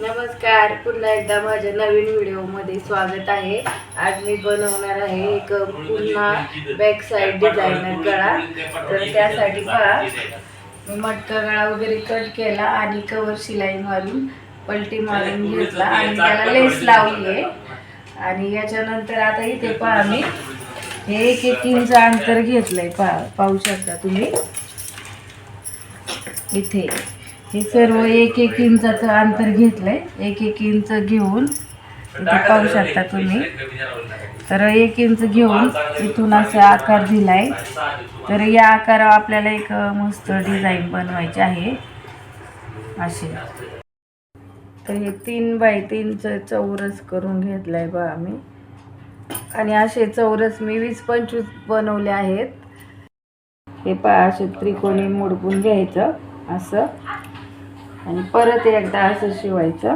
नमस्कार पुन्हा एकदा माझ्या नवीन व्हिडिओमध्ये स्वागत आहे. आज मी बनवणार आहे एक पुन्हा बॅक साईड डिझायनर गळा. तर त्यासाठी पहा मी मटका गळा वगैरे कट केला आणि कवर शिलाई मारून पलटी मारून घेतला आणि त्याला लेस लावली आहे. आणि याच्यानंतर आता इथे पहा मी हे एक एक इंच अंतर घेतलंय पा पाहू शकता तुम्ही. इथे. हे सर्व एक एक इंचाचं अंतर घेतलंय. एक एक इंच घेऊन इथे पाहू शकता तुम्ही. तर एक इंच घेऊन इथून असा आकार दिलाय. तर या आकारावर आपल्याला एक मस्त डिझाईन बनवायची आहे. असे तर हे तीन बाय तीनचं चौरस करून घेतलाय बा आम्ही. आणि असे चौरस मी वीस पंचवीस बनवले आहेत. हे पा असे त्रिकोणी मोडपून घ्यायचं. असं. आणि परत एकदा असं शिवायचं.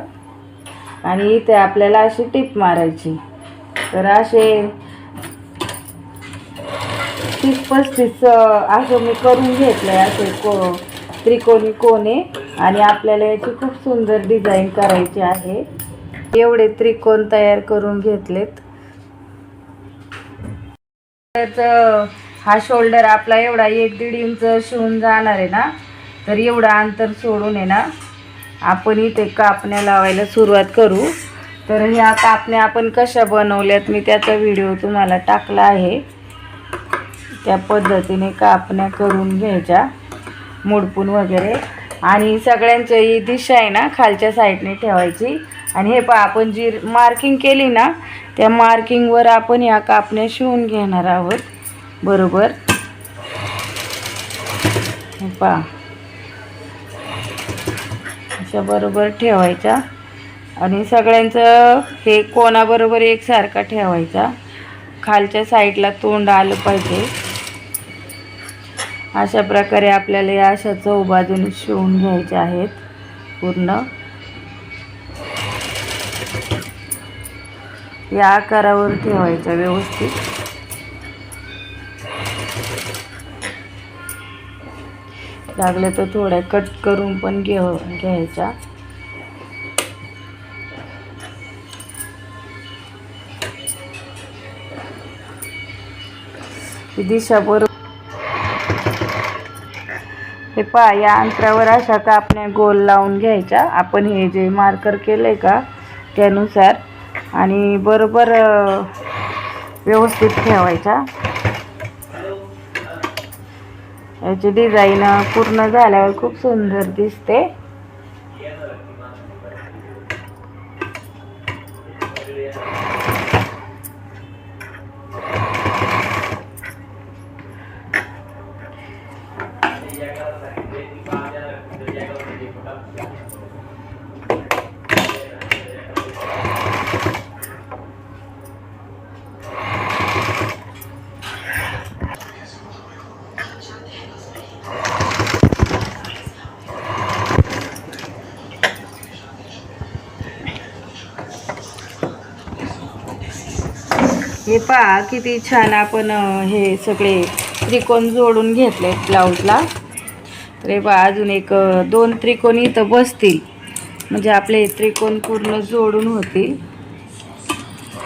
आणि इथे आपल्याला अशी टीप मारायची. तर असे तीस पस्तीस असं मी करून घेतलं आहे असे को त्रिकोणी कोणे आणि आपल्याला याची खूप सुंदर डिझाईन करायची आहे. एवढे त्रिकोण तयार करून घेतलेत. तर हा शोल्डर आपला एवढा एक दीड इंच शिवून जाणार आहे ना. तर एवढं अंतर सोडून आहे ना आपण इथे कापण्या लावायला सुरुवात करू. तर ह्या कापण्या आपण कशा बनवल्यात मी त्याचा व्हिडिओ तुम्हाला टाकला आहे. त्या पद्धतीने कापण्या करून घ्यायच्या मोडपून वगैरे. आणि सगळ्यांच्या ही दिशा आहे ना खालच्या साईडने ठेवायची. आणि हे पहा आपण जी मार्किंग केली ना त्या मार्किंगवर आपण या कापण्या शिवून घेणार आहोत. बरोबर? हे पहा. अशा बरोबर ठेवायच्या आणि सगळ्यांचं हे कोणाबरोबर एकसारखा ठेवायचा. खालच्या साईडला तोंड आलं पाहिजे. अशा प्रकारे आपल्याला या अशा चौबाजूने शिवून घ्यायच्या आहेत पूर्ण. या आकारावर ठेवायच्या व्यवस्थित. लागले तर थोड्या कट करून पण घेऊ घ्यायच्या. दिशाबरोबर दिशा बरोबर हे पहा या अंतरावर अशा कापण्या गोल लावून घ्यायच्या. आपण हे जे मार्कर केले का त्यानुसार आणि बरोबर व्यवस्थित ठेवायच्या. याची डिझाईन पूर्ण झाल्यावर खूप सुंदर दिसते. हे पहा किती छान आपण हे सगळे त्रिकोण जोडून घेतले ब्लाऊजला तर हे पहा अजून एक दोन त्रिकोण इथं बसतील. म्हणजे आपले त्रिकोण पूर्ण जोडून होतील.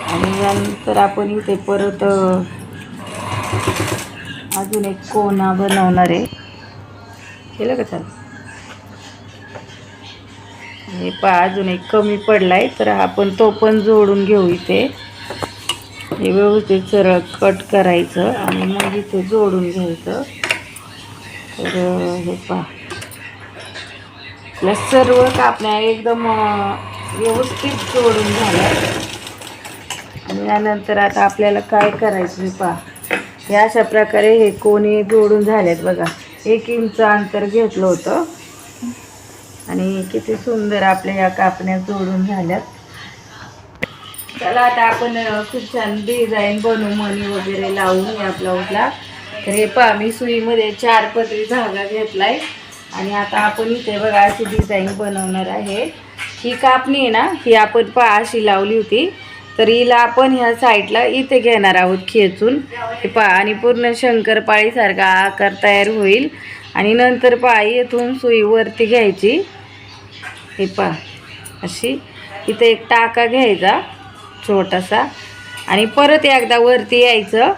आणि यानंतर आपण इथे परत अजून एक कोना बनवणार आहे. केलं का चाल? हे पहा अजून एक कमी पडला आहे तर आपण तो पण जोडून घेऊ इथे. हे व्यवस्थित सरळ कट करायचं आणि मग इथे जोडून घ्यायचं. तर हे पहा. आपल्या सर्व कापण्या एकदम व्यवस्थित जोडून झाल्या. आणि यानंतर आता आपल्याला काय करायचं हे पहा. हे अशा प्रकारे हे कोणी जोडून झाल्यात बघा. एक इंच अंतर घेतलं होतं. आणि किती सुंदर आपल्या या कापण्या जोडून झाल्यात. चला आता आपण खूप छान डिझाईन बनवू मणी वगैरे लावून या ब्लाऊजला तर हे पहा मी सुईमध्ये चार पदरी धागा घेतलाय. आणि आता आपण इथे बघा अशी डिझाईन बनवणार आहे. ही कापणी आहे ना ही आपण पहा अशी लावली होती. तर हिला आपण ह्या साईडला इथे घेणार आहोत खेचून. हे पहा आणि पूर्ण शंकरपाळीसारखा आकार तयार होईल. आणि नंतर पहा येथून सुई वरती घ्यायची. हे पहा अशी. इथे एक टाका घ्यायचा. छोटासा. आणि परत एकदा वरती यायचं.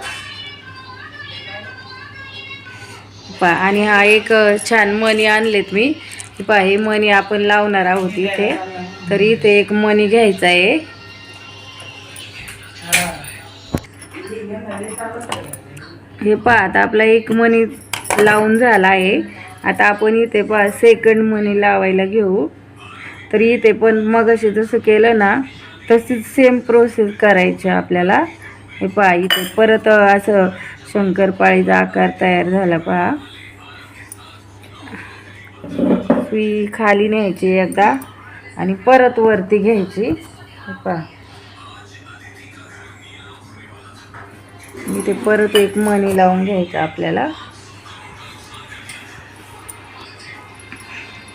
पा आणि हा एक छान मणी आणलेत मी. पा हे मणी आपण लावणार आहोत इथे. तर इथे एक मणी घ्यायचा आहे. हे पहा आता आपला एक मणी लावून झाला आहे. आता आपण इथे पहा सेकंड मणी लावायला घेऊ. तर इथे पण मग असे जसं केलं ना तशीच सेम प्रोसेस करायची आपल्याला. हे पहा इथे परत असं शंकरपाळीचा आकार तयार झाला पहा. सुई खाली न्यायची एकदा आणि परत वरती घ्यायची. पहा. इथे परत एक मणी लावून घ्यायचा आपल्याला.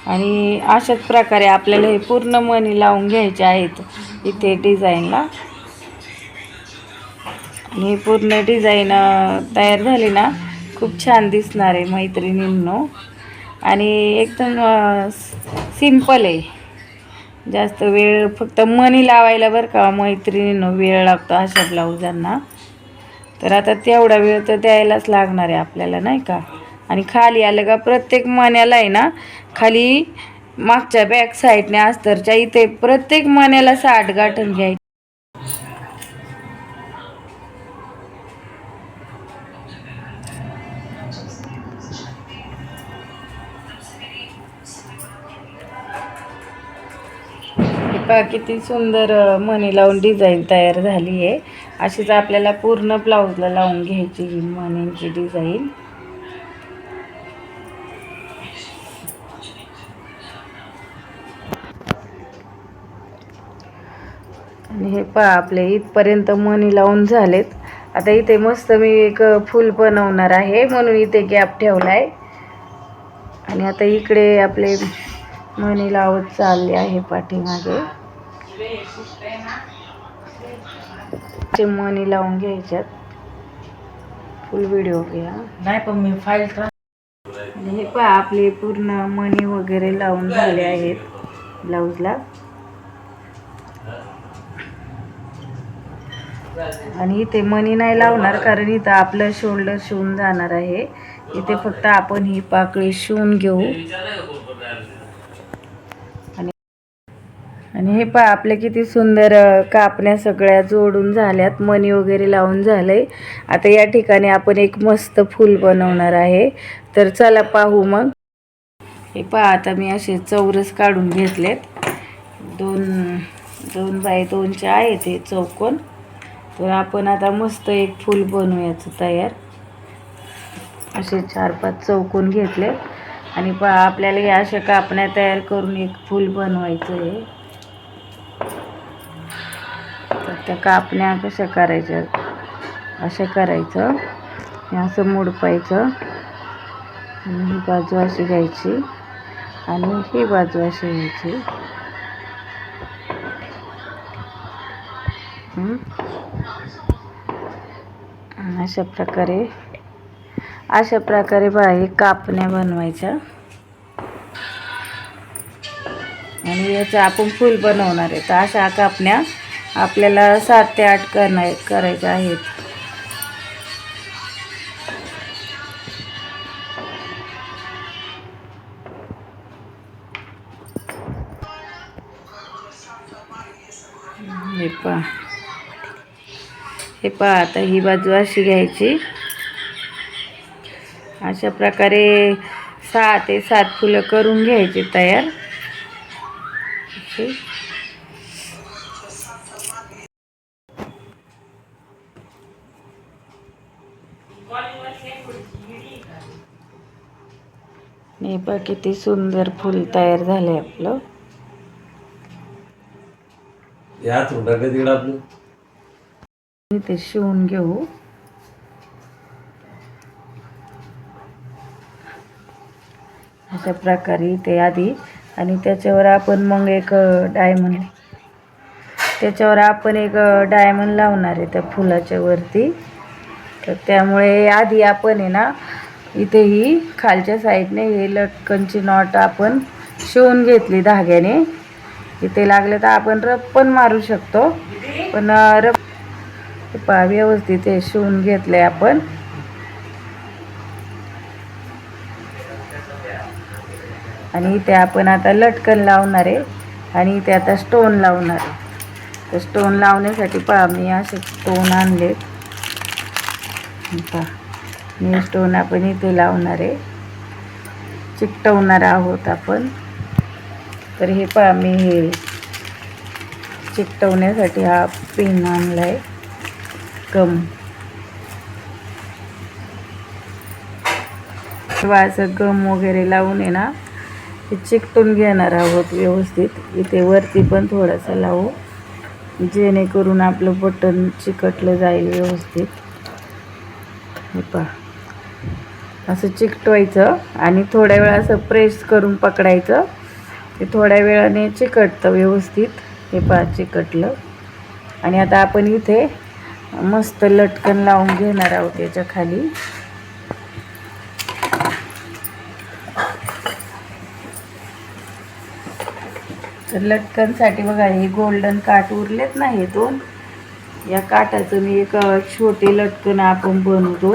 आणि अशाच प्रकारे आपल्याला हे पूर्ण मणी लावून घ्यायचे आहेत. इथे डिझाईनला. आणि ही पूर्ण डिझाईन तयार झाली ना खूप छान दिसणार आहे मैत्रिणींनो. आणि एकदम सिंपल आहे. जास्त वेळ फक्त मनी लावायला बरं का मैत्रिणींनो वेळ लागतो अशा ब्लाऊजांना. तर आता तेवढा वेळ तर द्यायलाच लागणार आहे आपल्याला नाही का? आणि खाली आलं का प्रत्येक मण्याला आहे ना खाली मागच्या बॅक साईडने अस्तरच्या इथे प्रत्येक मण्याला साठ गाठण घ्यायची किती सुंदर मणी लावून डिझाईन तयार झाली आहे. अशीच आपल्याला पूर्ण ब्लाऊजला लावून घ्यायची ही मण्यांची डिझाईन आणि हे पहा आपले इथपर्यंत मणी लावून झालेत. आता इथे मस्त मी एक फूल बनवणार आहे म्हणून इथे गॅप ठेवला आहे आणि आता इकडे आपले मणी लावत चालले आहे पाठीमागे. ते मणी लावून घ्यायच्यात. फुल व्हिडिओ घ्या. नाही पण मी फाईल हे पहा आपले पूर्ण मणी वगैरे लावून झाले आहेत. ब्लाऊजला आणि इथे मणी नाही लावणार कारण इथं आपलं शोल्डर शिवून जाणार आहे. इथे फक्त आपण ही पाकळी शिवून घेऊ. आणि आणि हे पहा आपले किती सुंदर कापण्या सगळ्या जोडून झाल्यात. मणी वगैरे लावून झालंय. आता या ठिकाणी आपण एक मस्त फूल बनवणार आहे. तर चला पाहू मग. हे पहा आता मी असे चौरस काढून घेतलेत. दोन दोन बाय दोनचे आहेत हे चौकोन. तर आपण आता मस्त एक फूल बनवूयाचं तयार. असे चार पाच चौकून घेतले. आणि प आपल्याला या अशा कापण्या तयार करून एक फूल बनवायचं आहे. तर त्या कापण्या कशा करायच्या? अशा करायचं. हे असं मोडपायचं. आणि ही बाजू अशी घ्यायची. आणि ही बाजू अशी घ्यायची. हं? अशा प्रकारे अशा प्रकारे बाई कापण्या बनवायच्या. आणि याचं आपण फूल बनवणार आहे. तर अशा कापण्या आपल्याला सात ते आठ करणार करायच्या आहेत. हे पहा आता ही बाजू अशी घ्यायची. अशा प्रकारे सहा ते सात फुलं करून घ्यायची तयार. हे पहा किती सुंदर फुल तयार झालंय आपलं. या हुंडा कधी आपलं. ते शिवून घेऊ. अशा प्रकारे ते आधी आणि त्याच्यावर आपण मग एक डायमंड त्याच्यावर आपण एक डायमंड लावणार आहे त्या फुलाच्या वरती. तर त्यामुळे आधी आपण आहे ना इथे ही खालच्या साईडने हे लटकनची नॉट आपण शिवून घेतली धाग्याने. इथे लागले तर आपण रब पण मारू शकतो. पण रब हे पहा व्यवस्थित हे शिवून घेतलं आहे आपण. आणि इथे आपण आता लटकन लावणार आहे. आणि इथे आता स्टोन लावणार आहे. तर स्टोन लावण्यासाठी पहा मी असे स्टोन आणले. पहा मी स्टोन आपण इथे लावणार आहे. चिकटवणार आहोत आपण. तर हे पहा मी हे चिकटवण्यासाठी हा पेन आणला आहे गम किंवा असं गम वगैरे लावून आहे ना हे चिकटून घेणार आहोत व्यवस्थित. इथे वरती पण थोडासा लावू. जेणेकरून आपलं बटन चिकटलं जाईल व्यवस्थित. हे पहा. असं चिकटवायचं आणि थोड्या वेळा असं प्रेस करून पकडायचं. ते थोड्या वेळाने चिकटतं व्यवस्थित. हे पहा चिकटलं. आणि आता आपण इथे मस्त लटकन लावून घेणार आहोत याच्या खाली. तर लटकनसाठी बघा हे गोल्डन काठ उरलेत ना हे दोन. या काठाचं मी एक छोटे लटकन आपण बनवतो.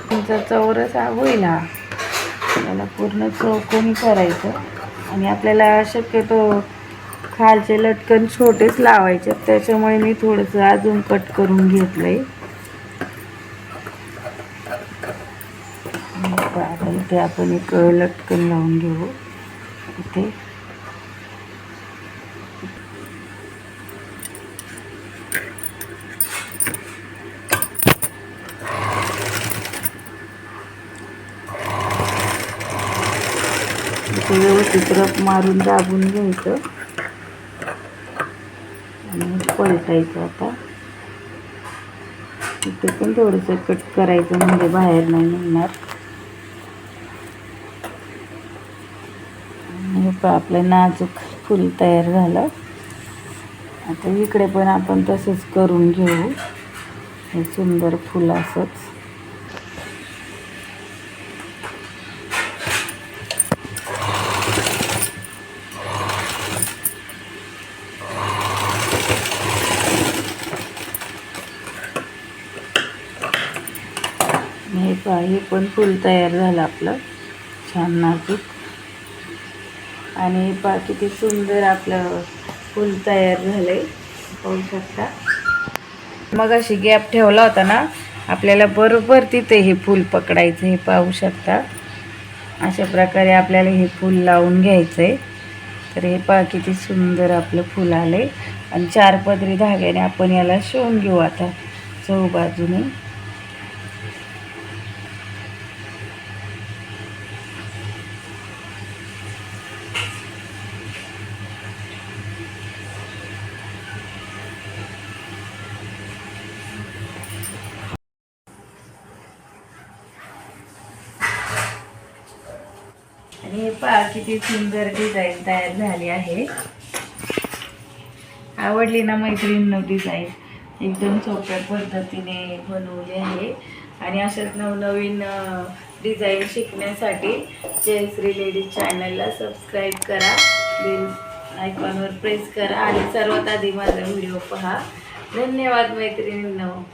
तुमचा चौरस हा होईल हा. त्याला पूर्ण चौकोनी करायचं. आणि आपल्याला शक्यतो खालचे लटकन छोटेच लावायचे. त्याच्यामुळे मी थोडंसं अजून कट करून घेतलंय. आता इथे आपण एक लटकन लावून घेऊ. इथे इथे व्यवस्थित रफ मारून दाबून घ्यायचं. आणि पलटायचं आता. इथे पण थोडंसं कट करायचं म्हणजे बाहेर नाही निघणार. हे आपलं नाजूक फुल तयार झालं. आता इकडे पण आपण तसंच करून घेऊ. हे सुंदर फुल असंच हे पहा हे पण फुल तयार झालं आपलं. छान नाजूक. आणि पहा किती सुंदर आपलं फुल तयार झालं आहे पाहू शकता. मग अशी गॅप ठेवला होता ना आपल्याला बरोबर तिथे हे फूल पकडायचं हे पाहू शकता. अशा प्रकारे आपल्याला हे फूल लावून घ्यायचं आहे तर हे पहा किती सुंदर आपलं फूल आलं आहे आणि चार पदरी धाग्याने आपण याला शिवून घेऊ आता चौबाजूने. आणि हे पहा किती सुंदर डिझाईन तयार झाली आहे. आवडली ना मैत्रिणींना डिझाईन एकदम सोप्या पद्धतीने बनवली आहे. आणि अशाच नवनवीन डिझाईन शिकण्यासाठी जयश्री लेडीज चॅनलला सबस्क्राईब करा. बेल आयकॉनवर प्रेस करा. आणि सर्वात आधी माझा व्हिडिओ पहा. धन्यवाद मैत्रिणींनो.